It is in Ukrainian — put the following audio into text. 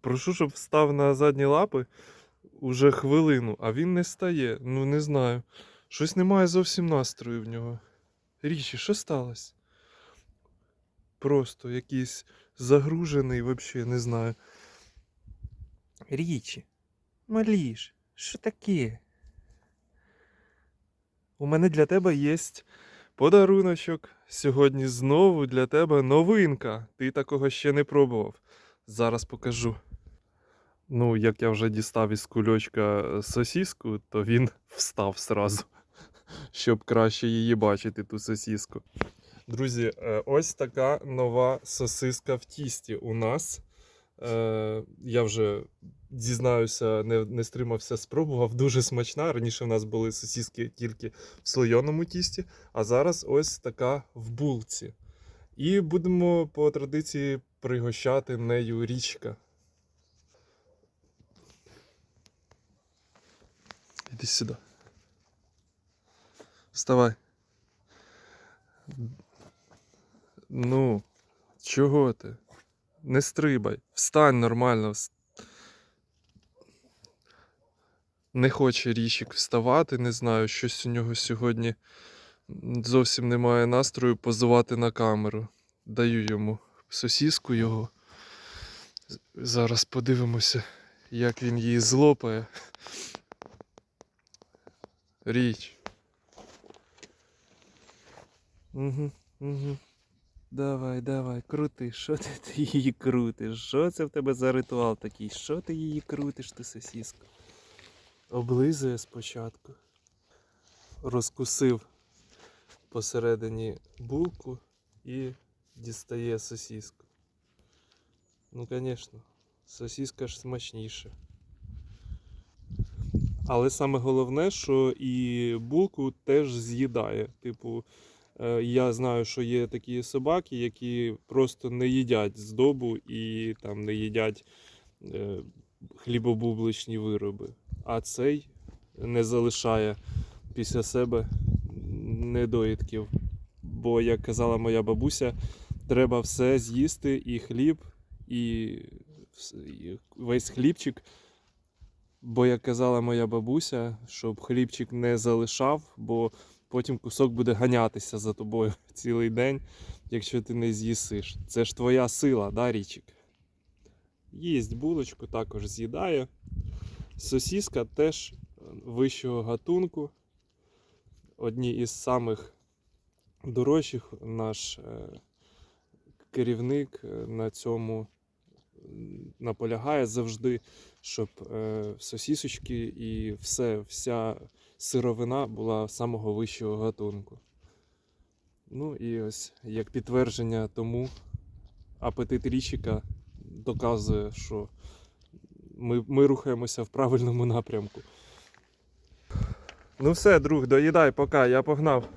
Прошу, щоб встав на задні лапи уже хвилину, а він не стає. Ну не знаю. Щось немає зовсім настрою в нього. Річі, що сталося? Просто якийсь загружений, взагалі, не знаю. Річі, маліш, що таке? У мене для тебе є подаруночок. Сьогодні знову для тебе новинка. Ти такого ще не пробував. Зараз покажу. Ну, як я вже дістав із кульочка е, сосіску, то він встав сразу, щоб краще її бачити, ту сосіску. Друзі, е, ось така нова сосиска в тісті у нас. Е, Я вже дізнаюся, не, не стримався, спробував. Дуже смачна. Раніше в нас були сосиски тільки в слойоному тісті, а зараз ось така в булці. І будемо по традиції пригощати нею річка. Іди сюди. Вставай. Ну, чого ти? Не стрибай. Встань нормально. Не хоче річик вставати, не знаю, щось у нього сьогодні зовсім немає настрою позувати на камеру. Даю йому сосіску його. Зараз подивимося, як він її злопає. Річ. Угу, угу. Давай, давай, крути. Що ти, ти її крутиш? Що це в тебе за ритуал такий? Що ти її крутиш, ти сосіску? Облизує спочатку. Розкусив посередині булку і дістає сосіску. Ну, звісно, сосіска ж смачніша. Але саме головне, що і булку теж з'їдає. Типу, е, я знаю, що є такі собаки, які просто не їдять здобу і там не їдять е, хлібобубличні вироби. А цей не залишає після себе недоїдків. Бо, як казала моя бабуся, треба все з'їсти, і хліб, і весь хлібчик. Бо, як казала моя бабуся, щоб хлібчик не залишав, бо потім кусок буде ганятися за тобою цілий день, якщо ти не з'їсиш. Це ж твоя сила, да, річик? Їсть булочку, також з'їдає. Сосіска теж вищого гатунку. Одні із самих дорожчих наш е, керівник е, на цьому наполягає завжди, щоб е, сосісочки і все, вся сировина була самого вищого гатунку. Ну і ось як підтвердження тому апетит річика доказує, що ми, ми рухаємося в правильному напрямку. Ну все, друг, доїдай, пока, я погнав.